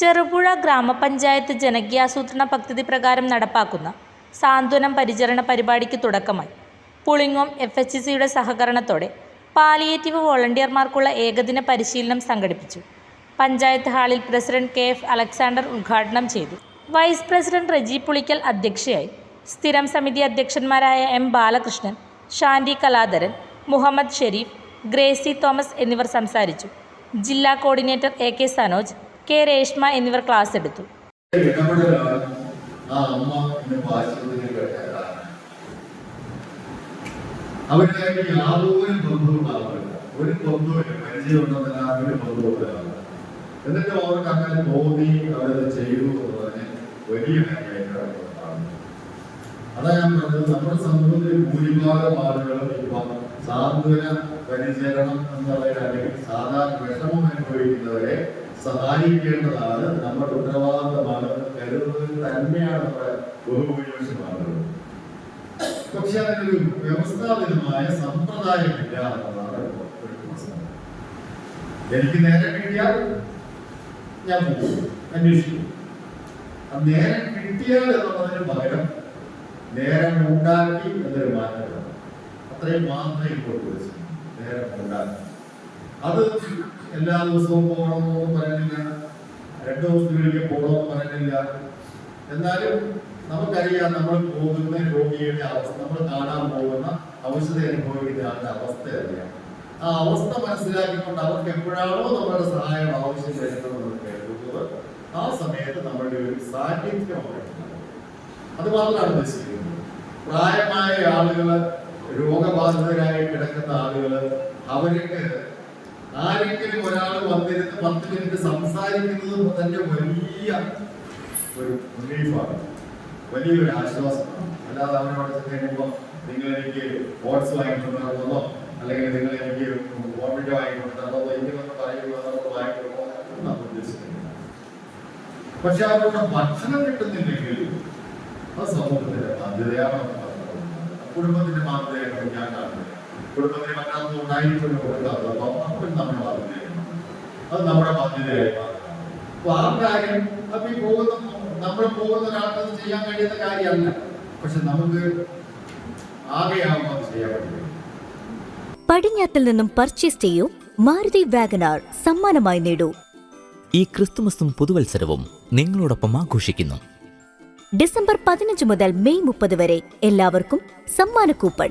ചെറുപുഴ ഗ്രാമപഞ്ചായത്ത് ജനകീയാസൂത്രണ പദ്ധതി പ്രകാരം നടപ്പാക്കുന്ന സാന്ത്വനം പരിചരണ പരിപാടിക്ക് തുടക്കമായി. പുളിങ്ങോം എഫ് എച്ച് സിയുടെ സഹകരണത്തോടെ പാലിയേറ്റീവ് വോളണ്ടിയർമാർക്കുള്ള ഏകദിന പരിശീലനം സംഘടിപ്പിച്ചു. പഞ്ചായത്ത് ഹാളിൽ പ്രസിഡന്റ് കെ എഫ് അലക്സാണ്ടർ ഉദ്ഘാടനം ചെയ്തു. വൈസ് പ്രസിഡന്റ് റെജി പുളിക്കൽ അധ്യക്ഷയായി സ്ഥിരം സമിതി അധ്യക്ഷന്മാരായ എം ബാലകൃഷ്ണൻ ഷാൻഡി കലാധരൻ മുഹമ്മദ് ഷെരീഫ് ഗ്രേസി തോമസ് എന്നിവർ സംസാരിച്ചു. ജില്ലാ coordinator A K Sanoj K Reshma എന്നിവർ ക്ലാസ് എടുത്തു. ഒരു എന്നിട്ട് ചെയ്തു എന്നുള്ളതിന് വലിയ നമ്മുടെ ഭൂരിഭാഗം ആളുകളും ഇപ്പം സാന്ത്വന പരിചരണം എന്നുള്ളതിൽ അല്ലെങ്കിൽ സാധാരണ വിഷമം അനുഭവിക്കുന്നവരെ സഹായിക്കേണ്ടതാണ്. നമ്മുടെ ഉത്തരവാദിത്തമാണ്. കരുതുന്നത് തന്നെയാണ് നമ്മുടെ ബഹുഭൂരിപക്ഷം പക്ഷെ അതിനൊരു വ്യവസ്ഥാപിതമായ സമ്പ്രദായമില്ല എന്നതാണ് എനിക്ക് നേരെ കിട്ടിയാൽ ഞാൻ പോകും. അന്വേഷിക്കും. നേരം കിട്ടിയാൽ എന്നുള്ളതിന് പകരം നേരം ഉണ്ടാക്കി എന്നൊരു മാറ്റം അത്രയും മാത്രമേ ഇപ്പോൾ ഉദ്ദേശിച്ചു നേരം ഉണ്ടാക്കി. അത് എല്ലാ ദിവസവും പോകണമെന്നൊന്നും പറയുന്നില്ല. രണ്ടു ദിവസത്തിലേക്ക് പോകണമെന്ന് പറയുന്നില്ല. എന്നാലും നമുക്കറിയാം നമ്മൾ പോകുന്ന രോഗിയുടെ അവസ്ഥ നമ്മൾ കാണാൻ പോകുന്ന ഔഷധ അനുഭവിക്കുന്ന ആളുടെ അവസ്ഥ അറിയാം. ആ അവസ്ഥ മനസ്സിലാക്കിക്കൊണ്ട് അവർക്ക് എപ്പോഴാണോ നമ്മുടെ സഹായം ആവശ്യം വരുന്നത് കരുതുന്നത് ആ സമയത്ത് നമ്മളുടെ ഒരു സാന്നിധ്യം അവിടെ ഉണ്ടാകും. അത് മാത്രമാണ് ഉദ്ദേശിക്കുന്നത്. പ്രായമായ ആളുകൾ രോഗബാധിതരായി കിടക്കുന്ന ആളുകൾ അവർക്ക് ആരെങ്കിലും ഒരാൾ വന്നിരുന്ന് പത്ത് മിനിറ്റ് സംസാരിക്കുന്നത് തന്നെ വലിയ ഒരു റിലീഫാണ് വലിയൊരു ആശ്വാസമാണ്. അല്ലാതെ അവനോട് കഴിയുമ്പോൾ നിങ്ങൾ എനിക്ക് ഓട്സ് വാങ്ങിക്കൊണ്ടുവരണമെന്നോ അല്ലെങ്കിൽ നിങ്ങൾ എനിക്ക് വോമിറ്റ് വാങ്ങിക്കൊണ്ടുവരണമെന്നോ ഇങ്ങനെയൊന്നും പറയുക നമ്മൾ വാങ്ങിക്കൊടുക്കണോ നമ്മൾ ഉദ്ദേശിക്കുന്നില്ല. പക്ഷെ അവരുടെ ഭക്ഷണം കിട്ടുന്നില്ലെങ്കിൽ അത് സമൂഹത്തിന്റെ ബാധ്യതയാണ് കുടുംബത്തിന്റെ ബാധ്യതയാണ് ഞാൻ കാണുന്നത് കുടുംബത്തിന് മറ്റൊന്നും ഉണ്ടായിട്ടുള്ള കൊടുക്കാത്തത് അപ്പം അപ്പം നമ്മൾ ബാധ്യതയാണ് അത് നമ്മുടെ ബാധ്യതയായി മാറുകയാണ് അപ്പൊ ആ കാര്യം അപ്പൊ ഈ പോകുന്ന നമ്മൾ പോകുന്ന അത് ചെയ്യാൻ കഴിയുന്ന കാര്യമല്ല പക്ഷെ നമുക്ക് ആകെയാവുമ്പോൾ ചെയ്യാൻ പറ്റും പടിഞ്ഞാത്തിൽ നിന്നും പർച്ചേസ് ചെയ്യൂ മാരുതി വാഗനാർ സമ്മാനമായി നേടൂ. ഈ ക്രിസ്തുമസും പുതുവത്സരവും നിങ്ങളോടൊപ്പം ആഘോഷിക്കുന്നു. ഡിസംബർ പതിനഞ്ച് മുതൽ മെയ് മുപ്പത് വരെ എല്ലാവർക്കും സമ്മാന കൂപ്പൺ.